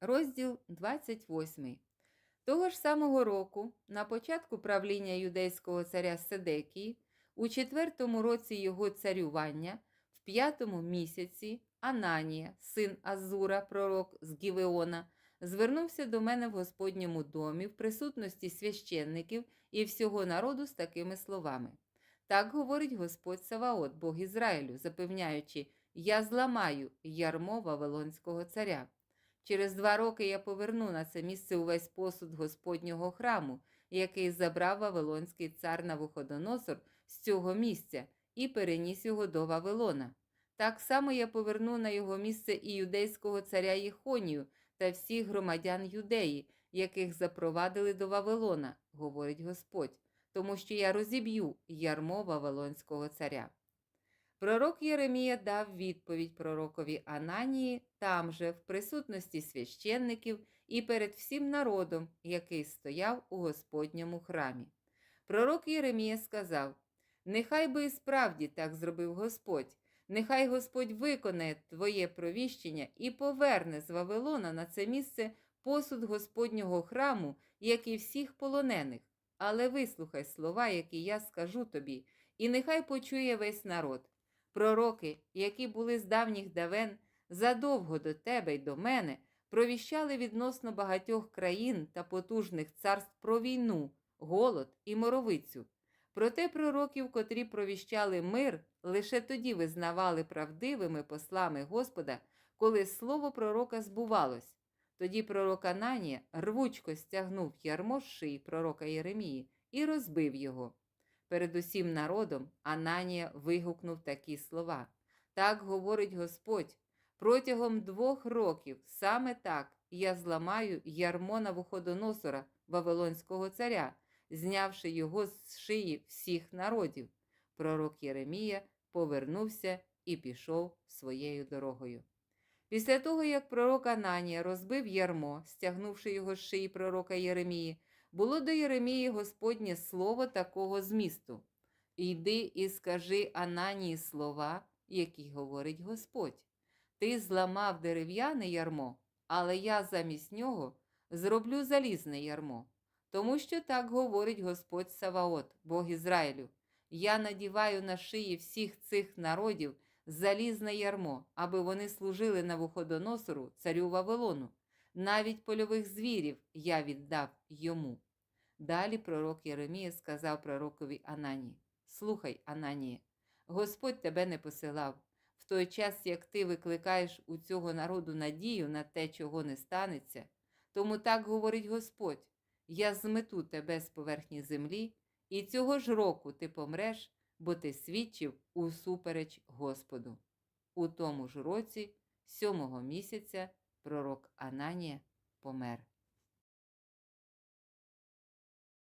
Розділ 28. Того ж самого року, на початку правління юдейського царя Седекії, у четвертому році його царювання, в п'ятому місяці, Ананія, син Азура, пророк з Гівеона, звернувся до мене в Господньому домі в присутності священників і всього народу з такими словами. Так говорить Господь Саваот, Бог Ізраїлю, запевняючи, я зламаю ярмо Вавилонського царя. Через два роки я поверну на це місце увесь посуд Господнього храму, який забрав Вавилонський цар Навуходоносор з цього місця і переніс його до Вавилона. Так само я поверну на його місце і юдейського царя Єхонію та всіх громадян юдеї, яких запровадили до Вавилона, говорить Господь, тому що я розіб'ю ярмо Вавилонського царя. Пророк Єремія дав відповідь пророкові Ананії там же, в присутності священників і перед всім народом, який стояв у Господньому храмі. Пророк Єремія сказав: Нехай би і справді так зробив Господь, нехай Господь виконає твоє провіщення і поверне з Вавилона на це місце посуд Господнього храму, як і всіх полонених. Але вислухай слова, які я скажу тобі, і нехай почує весь народ. Пророки, які були з давніх давен, задовго до тебе й до мене, провіщали відносно багатьох країн та потужних царств про війну, голод і моровицю. Проте пророків, котрі провіщали мир, лише тоді визнавали правдивими послами Господа, коли слово пророка збувалось. Тоді пророк Ананія рвучко стягнув ярмо з шиї пророка Єремії і розбив його. Перед усім народом Ананія вигукнув такі слова. Так говорить Господь, протягом двох років саме так я зламаю ярмо Навуходоносора, Вавилонського царя, знявши його з шиї всіх народів. Пророк Єремія повернувся і пішов своєю дорогою. Після того, як пророк Ананія розбив ярмо, стягнувши його з шиї пророка Єремії, було до Єремії Господнє слово такого змісту. Йди і скажи Ананії слова, які говорить Господь. Ти зламав дерев'яне ярмо, але я замість нього зроблю залізне ярмо. Тому що так говорить Господь Саваот, Бог Ізраїлю. Я надіваю на шиї всіх цих народів залізне ярмо, аби вони служили на вуходоносору, царю Вавилону. Навіть польових звірів я віддав йому. Далі пророк Єремія сказав пророкові Анані: Слухай, Ананії, Господь тебе не посилав. В той час, як ти викликаєш у цього народу надію на те, чого не станеться, тому так говорить Господь: Я змету тебе з поверхні землі, і цього ж року ти помреш, бо ти свідчив усупереч Господу. У тому ж році, сьомого місяця, пророк Ананія помер.